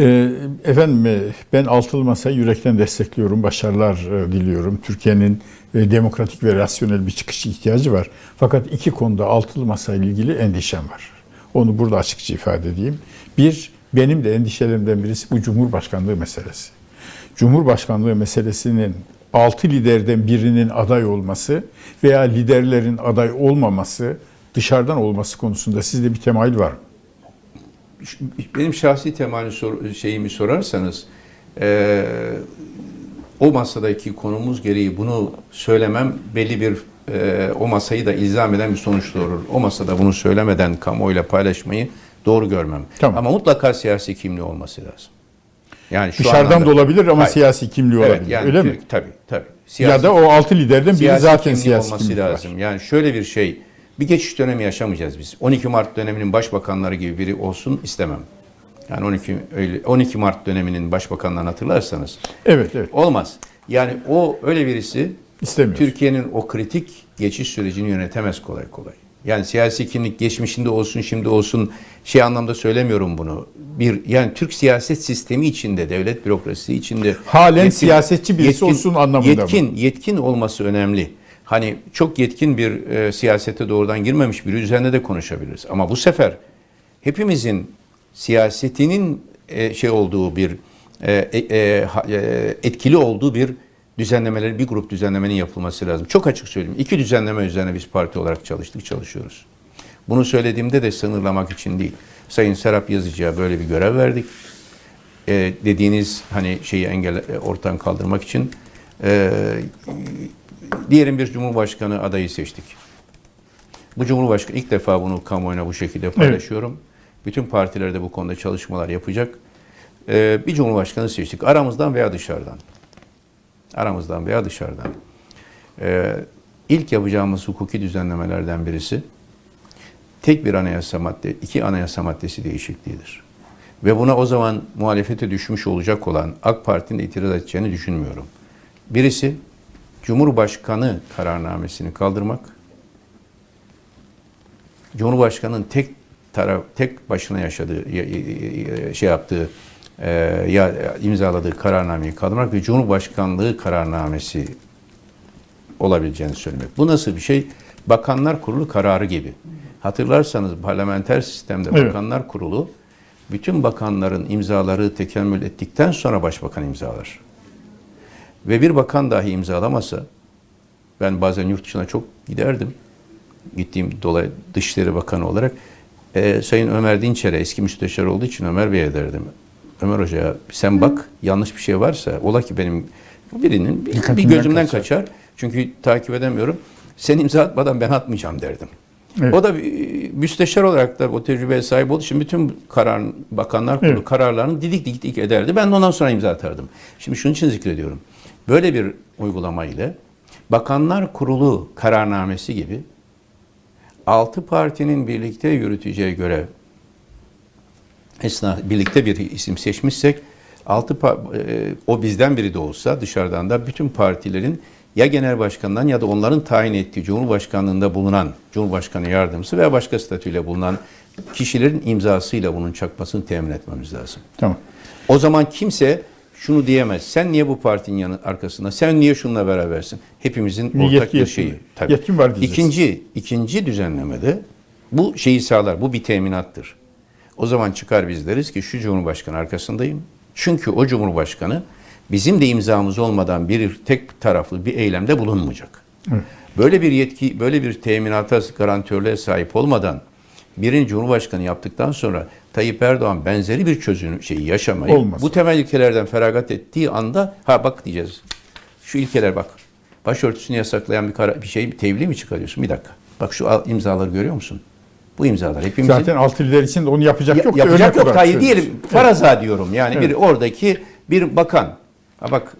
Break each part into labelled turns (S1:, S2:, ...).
S1: Ee, Efendim e, ben altılı masayı yürekten destekliyorum. Başarılar e, diliyorum. Türkiye'nin e, demokratik ve rasyonel bir çıkış ihtiyacı var. Fakat iki konuda altılı masayla ilgili endişem var. Onu burada açıkça ifade edeyim. Bir, benim de endişelerimden birisi bu Cumhurbaşkanlığı meselesi. Cumhurbaşkanlığı meselesinin altı liderden birinin aday olması veya liderlerin aday olmaması, dışarıdan olması konusunda sizde bir temayül var mı?
S2: Benim şahsi temali sor, şeyimi sorarsanız eee, o masadaki konumuz gereği bunu söylemem belli bir eee, o masayı da ilzam eden bir sonuç doğurur. O masada bunu söylemeden kamuoyuyla paylaşmayı doğru görmem.
S1: Tamam.
S2: Ama mutlaka siyasi kimliği olması lazım. Yani şu
S1: Dışarıdan
S2: anlamda-
S1: da olabilir ama
S2: Hayır.
S1: siyasi kimliği
S2: Evet,
S1: olabilir.
S2: yani
S1: öyle mi?
S2: Tabii tabii.
S1: ya da o altı liderden biri
S2: siyasi
S1: zaten
S2: kimliği
S1: siyasi
S2: olması
S1: kimlik var.
S2: lazım. Yani şöyle bir şey, bir geçiş dönemi yaşamayacağız biz. 12 Mart döneminin başbakanları gibi biri olsun istemem. Yani 12 öyle 12 Mart döneminin başbakanlarını hatırlarsanız
S1: Evet, evet.
S2: olmaz. Yani o öyle birisi
S1: İstemiyoruz.
S2: Türkiye'nin o kritik geçiş sürecini yönetemez kolay kolay. Yani siyasi kimlik geçmişinde olsun şimdi olsun şey anlamda söylemiyorum bunu. Bir yani Türk siyaset sistemi içinde, devlet bürokrasisi içinde
S1: Halen siyasetçi birisi olsun anlamında mı?
S2: Yetkin, yetkin olması önemli. Hani çok yetkin bir e, siyasete doğrudan girmemiş biri üzerine de konuşabiliriz. Ama bu sefer hepimizin siyasetinin e, şey olduğu bir e, e, e, e, etkili olduğu bir düzenlemeleri bir grup düzenlemenin yapılması lazım. Çok açık söyleyeyim. İki düzenleme üzerine biz parti olarak çalıştık, çalışıyoruz. Bunu söylediğimde de sınırlamak için değil. Sayın Serap Yazıcı'ya böyle bir görev verdik. E, dediğiniz hani şeyi engel e, ortadan kaldırmak için e, diyelim bir cumhurbaşkanı adayı seçtik. Bu cumhurbaşkanı ilk defa bunu kamuoyuna bu şekilde paylaşıyorum. Bütün partiler de bu konuda çalışmalar yapacak. E, bir cumhurbaşkanı seçtik. Aramızdan veya dışarıdan. Aramızdan veya dışarıdan. E, ilk yapacağımız hukuki düzenlemelerden birisi tek bir anayasa madde, iki anayasa maddesi değişikliğidir. Ve buna o zaman muhalefete düşmüş olacak olan AK Parti'nin itiraz edeceğini düşünmüyorum. Birisi Cumhurbaşkanı kararnamesini kaldırmak. Cumhurbaşkanının tek taraf tek başına yaşadığı ya- ya- şey yaptığı e, ya imzaladığı kararnameyi kaldırmak ve Cumhurbaşkanlığı kararnamesi olabileceğini söylemek. Bu nasıl bir şey? Bakanlar Kurulu kararı gibi. Hatırlarsanız parlamenter sistemde
S1: Evet.
S2: Bakanlar Kurulu bütün bakanların imzaları tekemmül ettikten sonra başbakan imzalar. Ve bir bakan dahi imzalamasa ben bazen yurt dışına çok giderdim. Gittiğim dolayı Dışişleri Bakanı olarak e, Sayın Ömer Dinçer'e eski müsteşar olduğu için Ömer Bey'e derdim. Ömer Hoca'ya sen bak yanlış bir şey varsa ola ki benim birinin bir, bir gözümden
S1: kaçar.
S2: kaçar. Çünkü takip edemiyorum. Sen imza atmadan ben atmayacağım derdim.
S1: Evet.
S2: O da müsteşar olarak da o tecrübeye sahip olduğu için bütün karar, bakanlar kurulu
S1: Evet.
S2: kararlarını didik didik didik ederdi. Ben de ondan sonra imza atardım. Şimdi şunun için zikrediyorum. Böyle bir uygulama ile Bakanlar Kurulu kararnamesi gibi altı partinin birlikte yürüteceği görev esna birlikte bir isim seçmişsek altı e, o bizden biri de olsa dışarıdan da bütün partilerin ya genel başkandan ya da onların tayin ettiği cumhurbaşkanlığında bulunan cumhurbaşkanı yardımcısı veya başka statüyle bulunan kişilerin imzasıyla bunun çakmasını temin etmemiz lazım.
S1: Tamam.
S2: O zaman kimse şunu diyemez. Sen niye bu partinin yanı arkasında? Sen niye şununla berabersin? Hepimizin ortak
S1: yetki-
S2: bir şeyi. Tabii.
S1: yetkin var diyeceğiz.
S2: İkinci, ikinci düzenlemede bu şeyi sağlar. Bu bir teminattır. O zaman çıkar biz deriz ki şu Cumhurbaşkanı arkasındayım. Çünkü o Cumhurbaşkanı bizim de imzamız olmadan bir tek taraflı bir eylemde bulunmayacak. Böyle bir yetki, böyle bir teminata, garantörlüğe sahip olmadan birini Cumhurbaşkanı yaptıktan sonra Tayyip Erdoğan benzeri bir çözüm şeyi yaşamayı
S1: Olmaz.
S2: bu temel ilkelerden feragat ettiği anda ha bak diyeceğiz. Şu ilkeler bak. Başörtüsünü yasaklayan bir, kara, bir şey bir tebliğ mi çıkarıyorsun? Bir dakika. Bak şu al- imzaları görüyor musun? Bu imzalar hepimizin
S1: Zaten altı lider için de onu yapacak
S2: ya-
S1: yok.
S2: yapacak yok. Hayır diyelim faraza diyorum. Yani bir
S1: Evet.
S2: oradaki bir bakan. Ha bak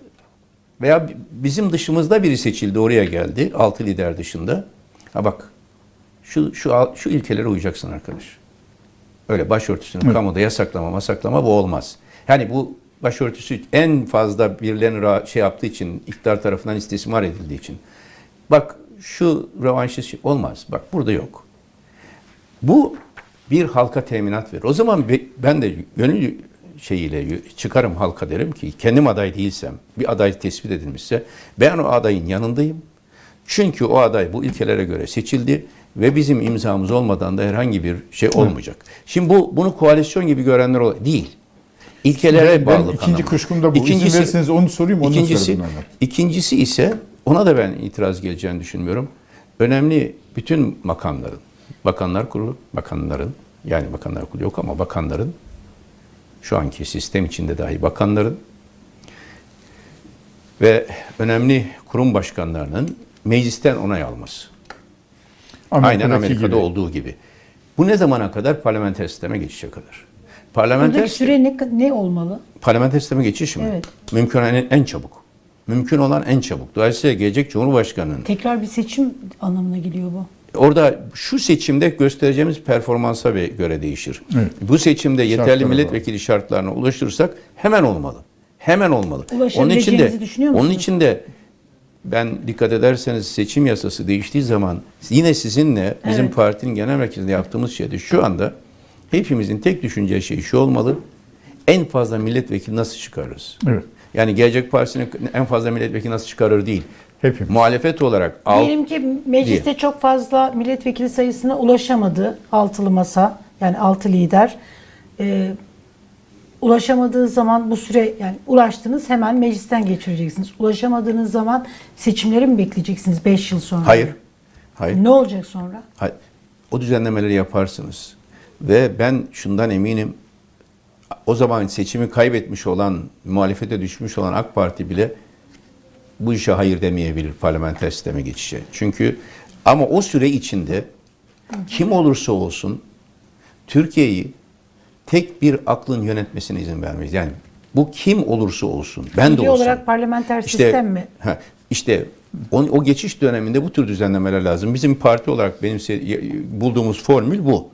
S2: veya bi- bizim dışımızda biri seçildi oraya geldi. Altı lider dışında. Ha bak şu şu şu ilkelere uyacaksın arkadaş. Öyle başörtüsünü kamuda yasaklama, masaklama bu olmaz. Yani bu başörtüsü en fazla birilerinin şey yaptığı için, iktidar tarafından istismar edildiği için. Bak şu revanşist olmaz. Bak burada yok. Bu bir halka teminat verir. O zaman be- ben de gönül şeyiyle çıkarım halka derim ki kendim aday değilsem, bir aday tespit edilmişse ben o adayın yanındayım. Çünkü o aday bu ilkelere göre seçildi ve bizim imzamız olmadan da herhangi bir şey olmayacak. Şimdi bu bunu koalisyon gibi görenler ol- değil. İlkelere
S1: Ben- ben
S2: bağlı.
S1: ikinci kuşkum da bu. İzin verirseniz onu sorayım, ondan
S2: ikincisi, ikincisi ise ona da ben itiraz geleceğini düşünmüyorum. Önemli bütün makamların, bakanlar kurulu, bakanların, yani bakanlar kurulu yok ama bakanların, şu anki sistem içinde dahi bakanların ve önemli kurum başkanlarının meclisten onay alması. Aynen Amerika'da
S1: gibi.
S2: olduğu gibi. Bu ne zamana kadar? Parlamenter sisteme geçişe kadar. Parlamenter
S3: Buradaki süre ne, ne olmalı?
S2: Parlamenter sisteme geçiş mi?
S3: Evet.
S2: Mümkün olan en, en çabuk. Mümkün olan en çabuk. Dolayısıyla gelecek Cumhurbaşkanı'nın
S3: Tekrar bir seçim anlamına geliyor bu.
S2: orada şu seçimde göstereceğimiz performansa göre değişir.
S1: Evet.
S2: Bu seçimde yeterli
S1: Şartlara
S2: milletvekili şartlarına ulaşırsak hemen olmalı. Hemen olmalı. Onun için de onun için de ben dikkat ederseniz seçim yasası değiştiği zaman yine sizinle bizim
S3: Evet.
S2: partinin genel merkezinde yaptığımız şeyde şu anda hepimizin tek düşüneceği şey şu olmalı. En fazla milletvekili nasıl çıkarırız?
S1: Evet.
S2: Yani Gelecek Partisi'nin en fazla milletvekili nasıl çıkarır değil.
S1: Hepimiz.
S2: Muhalefet olarak al,
S3: Diyelim ki mecliste çok fazla milletvekili sayısına ulaşamadı altılı masa yani altı lider. Ee, ulaşamadığı zaman bu süre yani ulaştınız hemen meclisten geçireceksiniz. Ulaşamadığınız zaman seçimleri mi bekleyeceksiniz 5 yıl sonra?
S2: hayır. Hayır.
S3: Ne olacak sonra?
S2: Hayır. O düzenlemeleri yaparsınız. Ve ben şundan eminim. O zaman seçimi kaybetmiş olan, muhalefete düşmüş olan AK Parti bile bu işe hayır demeyebilir parlamenter sisteme geçişe. Çünkü ama o süre içinde kim olursa olsun Türkiye'yi tek bir aklın yönetmesine izin vermeyiz. Yani bu kim olursa olsun, ben de
S3: Ülke
S2: olsam.
S3: olarak parlamenter
S2: İşte-
S3: sistem mi?
S2: Ha, işte o, o geçiş döneminde bu tür düzenlemeler lazım. Bizim parti olarak benim bulduğumuz formül bu.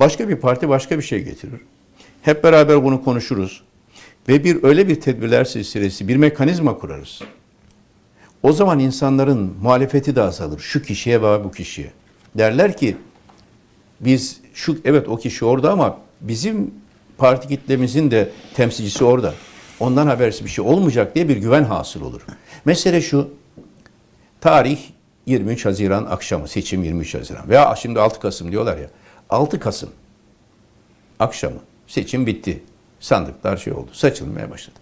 S2: Başka bir parti başka bir şey getirir. Hep beraber bunu konuşuruz. Ve bir öyle bir tedbirler silsilesi, bir mekanizma kurarız. O zaman insanların muhalefeti de azalır. Şu kişiye ve bu kişiye. Derler ki biz şu evet o kişi orada ama bizim parti kitlemizin de temsilcisi orada. Ondan habersiz bir şey olmayacak diye bir güven hasıl olur. Mesele şu. Tarih 23 Haziran akşamı. Seçim 23 Haziran. Veya şimdi 6 Kasım diyorlar ya. 6 Kasım akşamı seçim bitti. Sandıklar şey oldu. Saçılmaya başladı.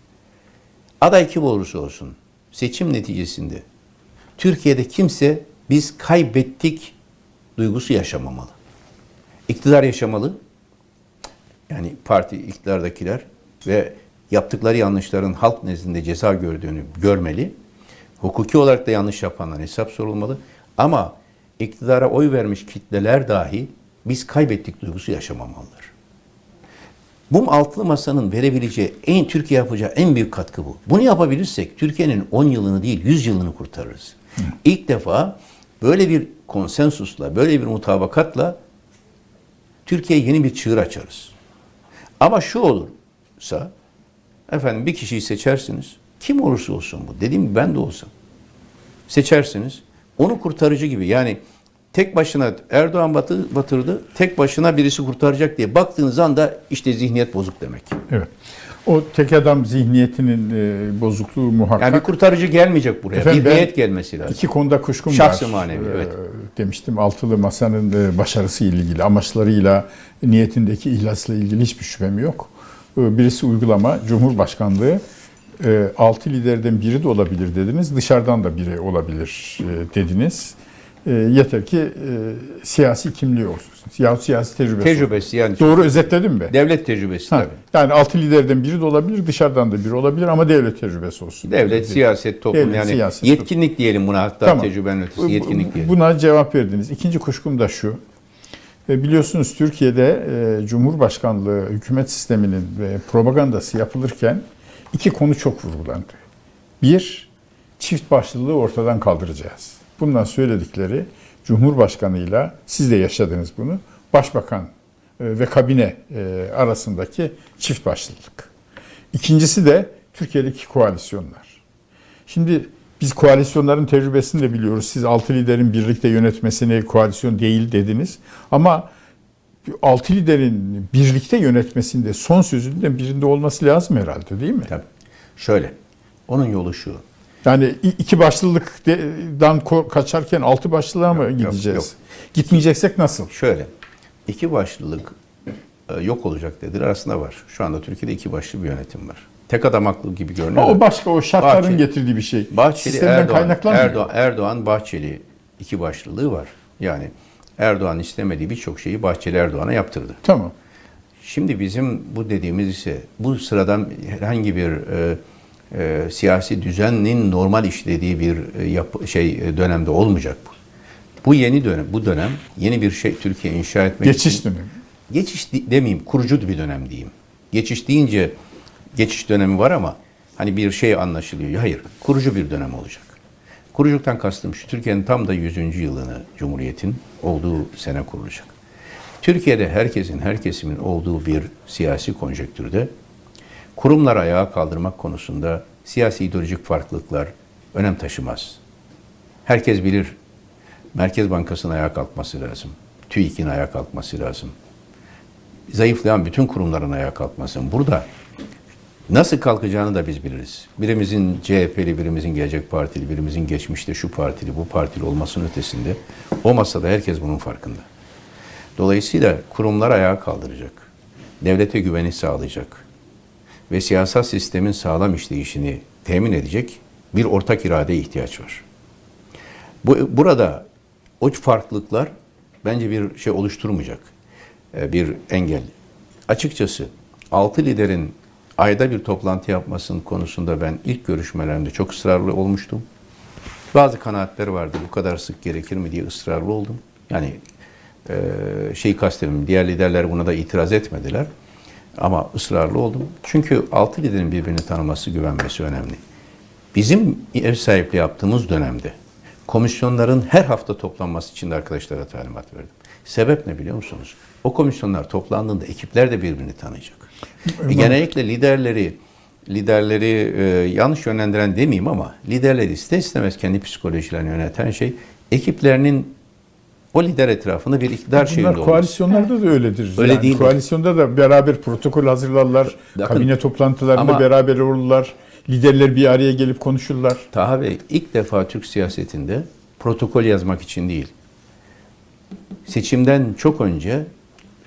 S2: Aday kim olursa olsun seçim neticesinde Türkiye'de kimse biz kaybettik duygusu yaşamamalı. İktidar yaşamalı. Yani parti iktidardakiler ve yaptıkları yanlışların halk nezdinde ceza gördüğünü görmeli. Hukuki olarak da yanlış yapanlar hesap sorulmalı. Ama iktidara oy vermiş kitleler dahi biz kaybettik duygusu yaşamamalılar. Bu altılı masanın verebileceği en Türkiye yapacağı en büyük katkı bu. Bunu yapabilirsek Türkiye'nin 10 yılını değil 100 yılını kurtarırız. İlk defa böyle bir konsensusla, böyle bir mutabakatla Türkiye'ye yeni bir çığır açarız. Ama şu olursa, efendim bir kişiyi seçersiniz, kim olursa olsun bu, dediğim gibi ben de olsam, seçersiniz, onu kurtarıcı gibi yani tek başına Erdoğan batı, batırdı, tek başına birisi kurtaracak diye baktığınız anda işte zihniyet bozuk demek.
S1: Evet. O tek adam zihniyetinin e, bozukluğu muhakkak.
S2: Yani bir kurtarıcı gelmeyecek buraya,
S1: Efendim
S2: bir heyet gelmesi lazım.
S1: İki konuda kuşkum
S2: Şahsı
S1: var.
S2: manevi,
S1: Ee,
S2: evet.
S1: Demiştim altılı masanın e, başarısı ilgili, amaçlarıyla, niyetindeki ihlasla ilgili hiçbir şüphem yok. Ee, Birisi uygulama, Cumhurbaşkanlığı e, altı liderden biri de olabilir dediniz, dışarıdan da biri olabilir e, dediniz. E, Yeter ki e, siyasi kimliği olsun. Yahut siyasi tecrübesi olsun.
S2: Tecrübesi yani
S1: Doğru özetledim mi?
S2: devlet tecrübesi
S1: Ha,
S2: tabii.
S1: yani altı liderden biri de olabilir, dışarıdan da biri olabilir ama devlet tecrübesi olsun.
S2: Devlet, siyaset, toplum
S1: Devlet,
S2: yani
S1: siyaset,
S2: yetkinlik diyelim buna hatta
S1: Tamam.
S2: tecrübenin ötesi yetkinlik diyelim.
S1: Buna cevap verdiniz. İkinci kuşkum da şu. E, Biliyorsunuz Türkiye'de e, Cumhurbaşkanlığı hükümet sisteminin propagandası yapılırken iki konu çok vurgulandı. Bir, çift başlılığı ortadan kaldıracağız. Bundan söyledikleri Cumhurbaşkanıyla siz de yaşadınız bunu. Başbakan e, ve kabine e, arasındaki çift başlılık. İkincisi de Türkiye'deki koalisyonlar. Şimdi biz koalisyonların tecrübesini de biliyoruz. Siz altı liderin birlikte yönetmesini koalisyon değil dediniz. Ama altı liderin birlikte yönetmesinde son sözünde birinde olması lazım herhalde değil mi?
S2: Tabii. Şöyle. Onun yolu şu.
S1: Yani iki başlılıktan kaçarken altı başlılığa mı
S2: Yok, yok,
S1: gideceğiz?
S2: yok.
S1: Gitmeyeceksek nasıl?
S2: Şöyle. iki başlılık e, yok olacak dediler. Aslında var. Şu anda Türkiye'de iki başlı bir yönetim var. Tek adam haklı gibi görünüyor.
S1: O başka o şartların
S2: Bahçeli-
S1: getirdiği bir şey.
S2: Bahçeli
S1: Sistemden
S2: Erdoğan,
S1: kaynaklanmıyor.
S2: Erdoğan, Erdoğan Bahçeli iki başlılığı var. Yani Erdoğan istemediği birçok şeyi Bahçeli Erdoğan'a yaptırdı.
S1: Tamam.
S2: Şimdi bizim bu dediğimiz ise bu sıradan herhangi bir e, e, siyasi düzenin normal işlediği bir e, yapı, şey e, dönemde olmayacak bu. Bu yeni dönem, bu dönem yeni bir şey Türkiye inşa etmek
S1: Geçiş
S2: için-
S1: dönemi.
S2: Geçiş de- demeyeyim, kurucu bir dönem diyeyim. Geçiş deyince geçiş dönemi var ama hani bir şey anlaşılıyor. Hayır, kurucu bir dönem olacak. Kuruculuktan kastım şu, Türkiye'nin tam da 100. yılını Cumhuriyet'in olduğu sene kurulacak. Türkiye'de herkesin, her kesimin olduğu bir siyasi konjektürde kurumları ayağa kaldırmak konusunda siyasi ideolojik farklılıklar önem taşımaz. Herkes bilir Merkez Bankası'nın ayağa kalkması lazım. TÜİK'in ayağa kalkması lazım. Zayıflayan bütün kurumların ayağa kalkması. lazım. Burada nasıl kalkacağını da biz biliriz. Birimizin CHP'li, birimizin Gelecek Partili, birimizin geçmişte şu partili, bu partili olmasının ötesinde o masada herkes bunun farkında. Dolayısıyla kurumlar ayağa kaldıracak. Devlete güveni sağlayacak. Ve siyasal sistemin sağlam işleyişini temin edecek bir ortak iradeye ihtiyaç var. Bu, burada o farklılıklar bence bir şey oluşturmayacak. e, Bir engel. Açıkçası altı liderin ayda bir toplantı yapmasının konusunda ben ilk görüşmelerimde çok ısrarlı olmuştum. Bazı kanaatler vardı. Bu kadar sık gerekir mi diye ısrarlı oldum. Yani e, şeyi kastediyorum. Diğer liderler buna da itiraz etmediler. Ama ısrarlı oldum. Çünkü altı liderin birbirini tanıması, güvenmesi önemli. Bizim ev sahipliği yaptığımız dönemde komisyonların her hafta toplanması için de arkadaşlara talimat verdim. Sebep ne biliyor musunuz? O komisyonlar toplandığında ekipler de birbirini tanıyacak. E, genellikle liderleri liderleri e, yanlış yönlendiren demeyeyim ama liderleri ister istemez kendi psikolojilerini yöneten şey ekiplerinin o lider etrafında bir iktidar şeyinde
S1: Bunlar
S2: olması.
S1: koalisyonlarda da öyledir.
S2: Öyle
S1: yani
S2: değil.
S1: Koalisyonda da beraber protokol hazırlarlar.
S2: Bakın,
S1: kabine toplantılarında
S2: ama-
S1: beraber olurlar. Liderler bir araya gelip konuşurlar.
S2: Taha Bey ilk defa Türk siyasetinde protokol yazmak için değil, seçimden çok önce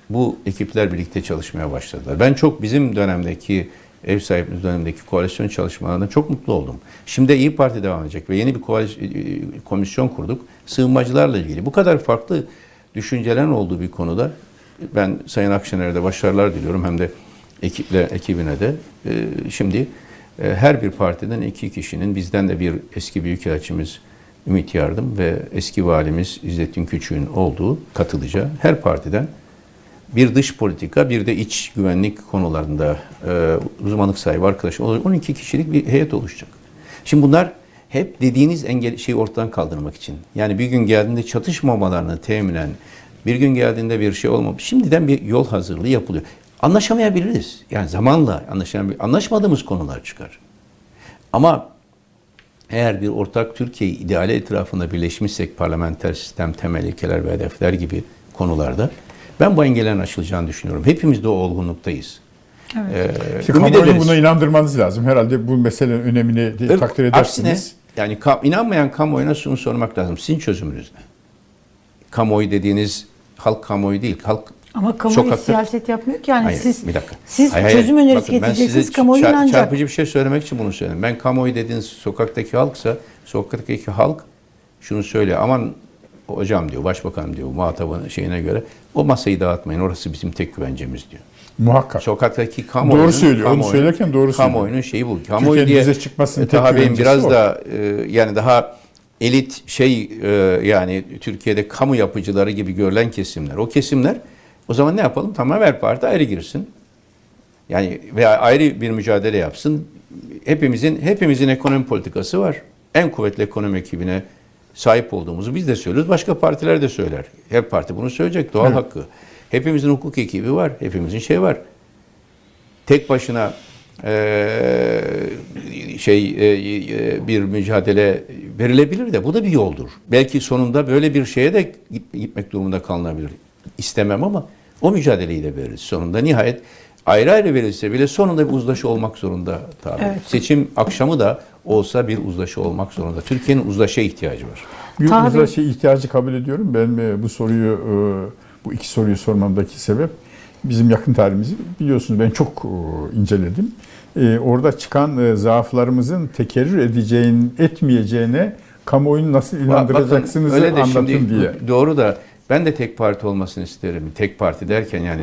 S2: bu ekipler birlikte çalışmaya başladılar. Ben çok bizim dönemdeki ev sahipliğimiz dönemindeki koalisyon çalışmalarından çok mutlu oldum. Şimdi İyi Parti devam edecek ve yeni bir koalis- e, komisyon kurduk. Sığınmacılarla ilgili. Bu kadar farklı düşüncelerin olduğu bir konuda ben Sayın Akşener'e de başarılar diliyorum hem de ekiple ekibine de. Ee, Şimdi e, her bir partiden iki kişinin bizden de bir eski büyükelçimiz Ümit Yardım ve eski valimiz İzzettin Küçük'ün olduğu katılacağı her partiden bir dış politika bir de iç güvenlik konularında e, uzmanlık sahibi arkadaş 12 kişilik bir heyet oluşacak. Şimdi bunlar hep dediğiniz engel şeyi ortadan kaldırmak için. Yani bir gün geldiğinde çatışmamalarını teminen bir gün geldiğinde bir şey olmamış. Şimdiden bir yol hazırlığı yapılıyor. Anlaşamayabiliriz. Yani zamanla anlaşamayabilir. Anlaşmadığımız konular çıkar. Ama eğer bir ortak Türkiye ideali etrafında birleşmişsek parlamenter sistem, temel ilkeler ve hedefler gibi konularda ben bu engellerin aşılacağını düşünüyorum. Hepimiz de o olgunluktayız. Ee,
S1: İşte kamuoyunu
S2: ederiz.
S1: buna inandırmanız lazım. Herhalde bu meselenin önemini de takdir
S2: aksine,
S1: edersiniz.
S2: yani ka- inanmayan kamuoyuna şunu sormak lazım. Sizin çözümünüz ne? Kamuoyu dediğiniz halk kamuoyu değil. Halk
S3: Ama kamuoyu
S2: Sokakta-
S3: siyaset yapmıyor ki yani
S2: Hayır,
S3: siz
S2: bir dakika.
S3: siz
S2: Hayır, hayır.
S3: çözüm önerisi
S2: Bakın, ben
S3: getireceksiniz
S2: size
S3: kamuoyu
S2: çar-
S3: inanacak.
S2: Çarpıcı bir şey söylemek için bunu söyledim. Ben kamuoyu dediğiniz sokaktaki halksa sokaktaki halk şunu söylüyor. Aman hocam diyor, başbakanım diyor muhatabın şeyine göre o masayı dağıtmayın. Orası bizim tek güvencemiz diyor.
S1: Muhakkak.
S2: Sokaktaki kamuoyunun...
S1: Doğru söylüyor, onu
S2: kamuoyu-
S1: söylerken doğru söylüyor.
S2: Kamuoyunun şeyi bu. Kamuoyu
S1: Türkiye'nin
S2: diye...
S1: çıkmasının tek
S2: Bey'in biraz
S1: o.
S2: da e, yani daha elit şey e, yani Türkiye'de kamu yapıcıları gibi görülen kesimler. O kesimler o zaman ne yapalım? Tamam her parti ayrı girsin. Yani veya ayrı bir mücadele yapsın. Hepimizin hepimizin ekonomi politikası var. En kuvvetli ekonomi ekibine sahip olduğumuzu biz de söylüyoruz. Başka partiler de söyler. Her parti bunu söyleyecek. Doğal hakkı. Hepimizin hukuk ekibi var. Hepimizin şey var. Tek başına eee, şey eee, bir mücadele verilebilir de bu da bir yoldur. Belki sonunda böyle bir şeye de git- gitmek durumunda kalınabilir. İstemem ama O mücadeleyi de veririz sonunda. Nihayet ayrı ayrı verilse bile sonunda bir uzlaşı olmak zorunda tabii.
S3: Evet.
S2: Seçim akşamı da olsa bir uzlaşı olmak zorunda. Türkiye'nin uzlaşıya ihtiyacı var.
S1: Bir
S3: Tabii.
S1: uzlaşı ihtiyacı kabul ediyorum. Ben e, bu soruyu, e, bu iki soruyu sormamdaki sebep bizim yakın tarihimizi biliyorsunuz ben çok e, inceledim. Orada çıkan zaaflarımızın tekerrür edeceğin, etmeyeceğine kamuoyunu nasıl inandıracaksınızı
S2: Bakın, öyle de
S1: anlatın
S2: şimdi
S1: diye.
S2: Doğru da ben de tek parti olmasını isterim. Tek parti derken yani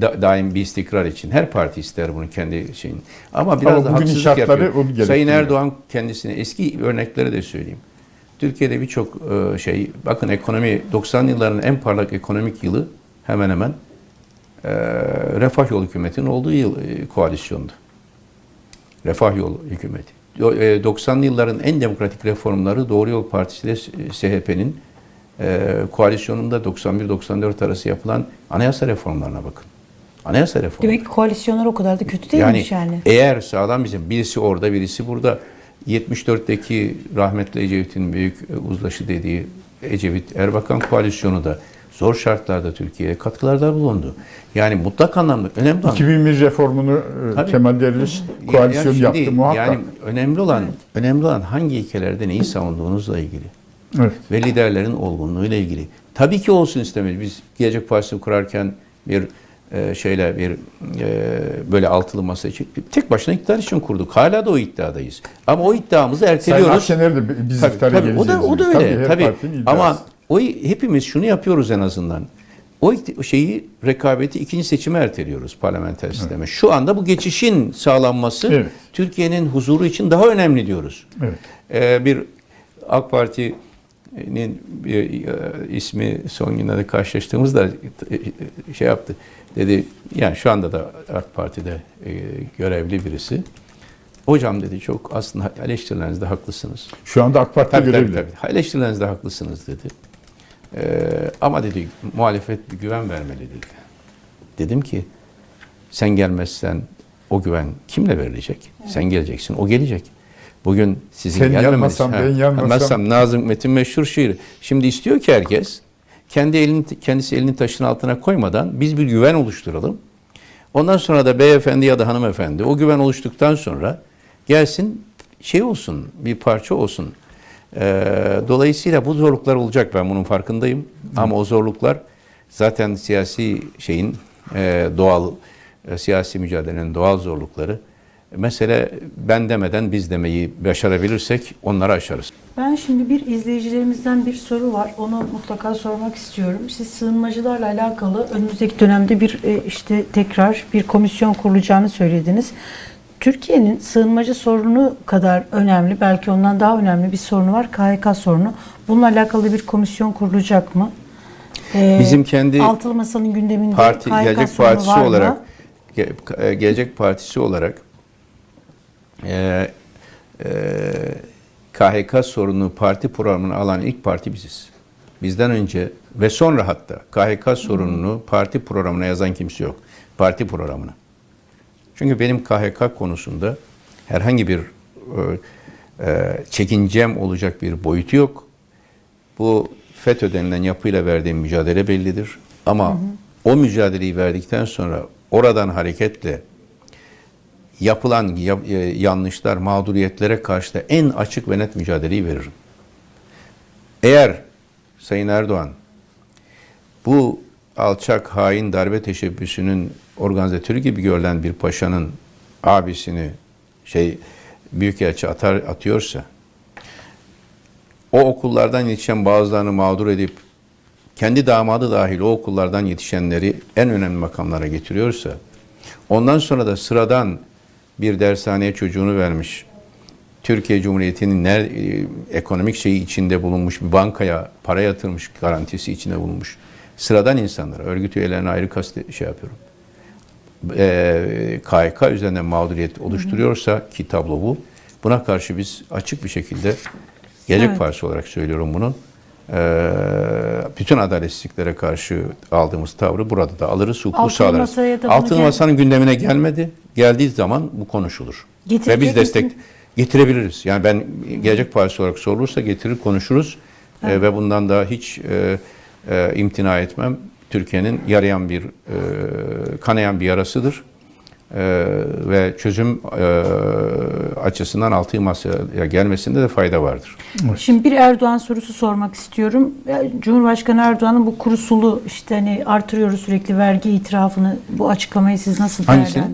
S2: da- daim bir istikrar için. Her parti ister bunu kendi şeyin. Ama biraz
S1: Ama
S2: da haksızlık yapıyor. Sayın Erdoğan kendisine eski örnekleri de söyleyeyim. Türkiye'de birçok e, şey bakın ekonomi 90 yılların en parlak ekonomik yılı hemen hemen e, Refah Yolu hükümetinin olduğu yıl e, koalisyondu. Refah Yolu hükümeti. Do- e, 90'lı yılların en demokratik reformları Doğru Yol Partisi ile SHP'nin e, koalisyonunda 91-94 arası yapılan anayasa reformlarına bakın. Anayasa reformu.
S3: Demek ki koalisyonlar o kadar da kötü değilmiş yani.
S2: Eğer sağlam bizim birisi orada birisi burada 74'teki rahmetli Ecevit'in büyük e, uzlaşı dediği Ecevit Erbakan koalisyonu da zor şartlarda Türkiye'ye katkılarda bulundu. Yani mutlak anlamda önemli olan
S1: 2001 reformunu e,
S2: Tabii.
S1: Kemal Derviş koalisyon
S2: ya şimdi
S1: yaptı muhakkak.
S2: Yani önemli olan önemli olan hangi ilkelerde neyi savunduğunuzla ilgili
S1: Evet.
S2: ve liderlerin olgunluğuyla ilgili. Tabii ki olsun istemeyiz. Biz Gelecek Partisi'ni kurarken bir e, şeyle bir e, böyle altılı masa için tek başına iktidar için kurduk. Hala da o iddiadayız. Ama o iddiamızı
S1: Sayın
S2: erteliyoruz.
S1: Akşener de biz
S2: Tabii,
S1: iftara
S2: tabii, o da o da öyle. Tabii.
S1: iddiası.
S2: Ama o hepimiz şunu yapıyoruz en azından. O şeyi rekabeti ikinci seçime erteliyoruz parlamenter sisteme. Şu anda bu geçişin sağlanması
S1: Evet.
S2: Türkiye'nin huzuru için daha önemli diyoruz.
S1: Evet.
S2: Ee, bir AK Parti'nin bir e, ismi son günlerde karşılaştığımızda e, şey yaptı. Dedi yani şu anda da AK Parti'de e, görevli birisi. Hocam dedi çok aslında eleştirilerinizde haklısınız.
S1: Şu anda AK Parti
S2: Tabii tabii
S1: görevli.
S2: tabii. Eleştirilerinizde haklısınız dedi. Ee, ama dedi muhalefet bir güven vermeli dedi. Dedim ki sen gelmezsen o güven kimle verilecek? Sen geleceksin, o gelecek. Bugün sizin
S1: Sen
S2: gelmemeniz-
S1: yanmasam, ben yanmasam.
S2: yanmasam Nazım Metin meşhur şiiri. Şimdi istiyor ki herkes kendi elini kendisi elini taşın altına koymadan biz bir güven oluşturalım. Ondan sonra da beyefendi ya da hanımefendi o güven oluştuktan sonra gelsin şey olsun bir parça olsun. Ee, dolayısıyla bu zorluklar olacak ben bunun farkındayım. Ama o zorluklar zaten siyasi şeyin e, doğal e, siyasi mücadelenin doğal zorlukları. Mesele ben demeden biz demeyi başarabilirsek onları aşarız.
S3: Ben şimdi bir izleyicilerimizden bir soru var. Onu mutlaka sormak istiyorum. Siz sığınmacılarla alakalı önümüzdeki dönemde bir e, işte tekrar bir komisyon kurulacağını söylediniz. Türkiye'nin sığınmacı sorunu kadar önemli, belki ondan daha önemli bir sorunu var. KHK sorunu. Bununla alakalı bir komisyon kurulacak mı? Ee,
S2: Bizim kendi
S3: Altılı Masa'nın gündeminde
S2: Parti
S3: KHK
S2: Gelecek
S3: sorunu
S2: Partisi
S3: var mı?
S2: olarak Ge- Gelecek Partisi olarak e, e, KHK sorunu parti programına alan ilk parti biziz. Bizden önce ve sonra hatta KHK sorununu parti programına yazan kimse yok. Parti programına. Çünkü benim KHK konusunda herhangi bir e, e, çekincem olacak bir boyutu yok. Bu FETÖ denilen yapıyla verdiğim mücadele bellidir. Ama o mücadeleyi verdikten sonra oradan hareketle yapılan ya- e, yanlışlar, mağduriyetlere karşı da en açık ve net mücadeleyi veririm. Eğer Sayın Erdoğan bu alçak, hain darbe teşebbüsünün organizatörü gibi görülen bir paşanın abisini şey büyükelçi atar atıyorsa o okullardan yetişen bazılarını mağdur edip kendi damadı dahil o okullardan yetişenleri en önemli makamlara getiriyorsa ondan sonra da sıradan bir dershaneye çocuğunu vermiş Türkiye Cumhuriyeti'nin ner, e, ekonomik şeyi içinde bulunmuş bir bankaya para yatırmış garantisi içinde bulunmuş sıradan insanlara, örgüt üyelerine ayrı kast şey yapıyorum. E, KHK üzerinden mağduriyet oluşturuyorsa ki tablo bu. Buna karşı biz açık bir şekilde Gelecek
S3: Evet.
S2: Partisi olarak söylüyorum bunun. E, bütün adaletsizliklere karşı aldığımız tavrı burada da alırız, hukuku
S3: Altılı
S2: sağlarız.
S3: gel-
S2: Masa'nın gündemine gelmedi. Geldiği zaman bu konuşulur. Ve
S3: Getirecek
S2: biz destek
S3: misin?
S2: getirebiliriz. Yani ben Gelecek Partisi olarak sorulursa getirir konuşuruz. E, ve bundan da hiç e, e, imtina etmem. Türkiye'nin yarayan bir, e, kanayan bir yarasıdır. E, ve çözüm e, açısından altı masaya gelmesinde de fayda vardır.
S3: Şimdi bir Erdoğan sorusu sormak istiyorum. Cumhurbaşkanı Erdoğan'ın bu kuru sulu işte hani artırıyoruz sürekli vergi itirafını bu açıklamayı siz nasıl değerlendirdiniz?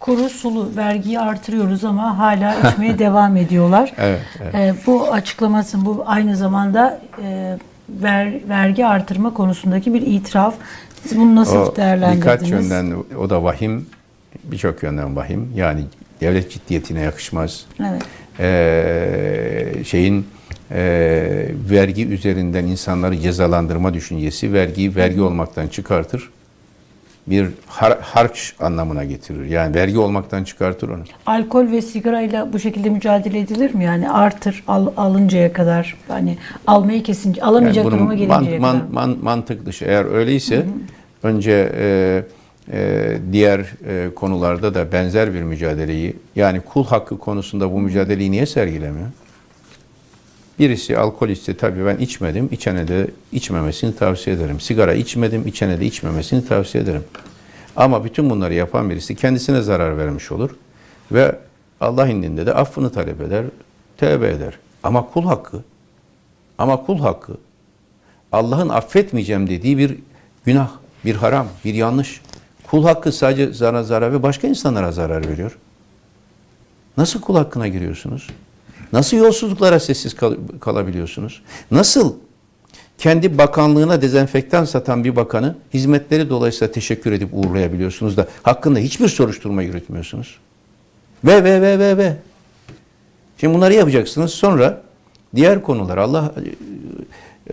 S3: Kuru sulu vergiyi artırıyoruz ama hala içmeye devam ediyorlar.
S2: Evet, evet.
S3: Ee, bu açıklaması bu aynı zamanda e, ver, vergi artırma konusundaki bir itiraf. Siz bunu nasıl
S2: O
S3: değerlendirdiniz?
S2: birkaç yönden o da vahim, birçok yönden vahim. Yani devlet ciddiyetine yakışmaz.
S3: Evet.
S2: Ee, şeyin e, vergi üzerinden insanları cezalandırma düşüncesi vergiyi vergi olmaktan çıkartır. Bir har- harç anlamına getirir. Yani vergi olmaktan çıkartır onu.
S3: Alkol ve sigarayla bu şekilde mücadele edilir mi? Yani artır al, alıncaya kadar hani almayı kesince alamayacak
S2: Yani
S3: duruma gelinceye
S2: man-
S3: kadar.
S2: man- man- mantık dışı. Eğer öyleyse önce e, e, diğer e, konularda da benzer bir mücadeleyi yani kul hakkı konusunda bu mücadeleyi niye sergilemiyor? Birisi alkol tabii ben içmedim. İçene de içmemesini tavsiye ederim. Sigara içmedim. içene de içmemesini tavsiye ederim. Ama bütün bunları yapan birisi kendisine zarar vermiş olur. Ve Allah indinde de affını talep eder. Tövbe eder. Ama kul hakkı ama kul hakkı Allah'ın affetmeyeceğim dediği bir günah, bir haram, bir yanlış. Kul hakkı sadece zarar zarar ve başka insanlara zarar veriyor. Nasıl kul hakkına giriyorsunuz? Nasıl yolsuzluklara sessiz kal- kalabiliyorsunuz? Nasıl kendi bakanlığına dezenfektan satan bir bakanı hizmetleri dolayısıyla teşekkür edip uğurlayabiliyorsunuz da hakkında hiçbir soruşturma yürütmüyorsunuz? Ve ve ve ve ve. Şimdi bunları yapacaksınız. Sonra diğer konular Allah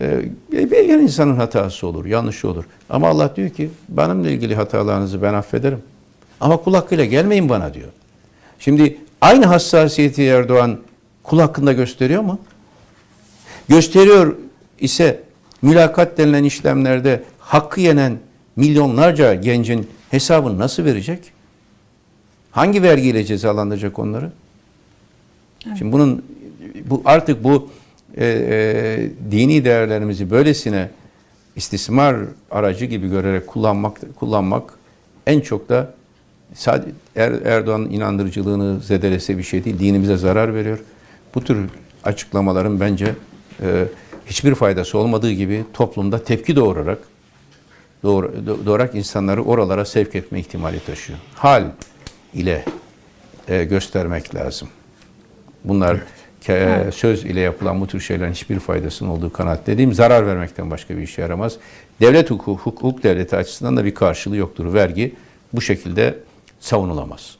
S2: e, e, bir insanın hatası olur, yanlışı olur. Ama Allah diyor ki benimle ilgili hatalarınızı ben affederim. Ama kul hakkıyla gelmeyin bana diyor. Şimdi aynı hassasiyeti Erdoğan kul hakkında gösteriyor mu? Gösteriyor ise mülakat denilen işlemlerde hakkı yenen milyonlarca gencin hesabını nasıl verecek? Hangi vergiyle cezalandıracak onları? Şimdi bunun bu artık bu e, e, dini değerlerimizi böylesine istismar aracı gibi görerek kullanmak kullanmak en çok da sadece er, Erdoğan'ın inandırıcılığını zedelese bir şey değil, dinimize zarar veriyor. Bu tür açıklamaların bence e, hiçbir faydası olmadığı gibi toplumda tepki doğurarak doğur, do- doğurarak insanları oralara sevk etme ihtimali taşıyor. Hal ile e, göstermek lazım. Bunlar ke- söz ile yapılan bu tür şeylerin hiçbir faydasının olduğu kanaatteyim. Zarar vermekten başka bir işe yaramaz. Devlet hukuku, hukuk devleti açısından da bir karşılığı yoktur. Vergi bu şekilde savunulamaz.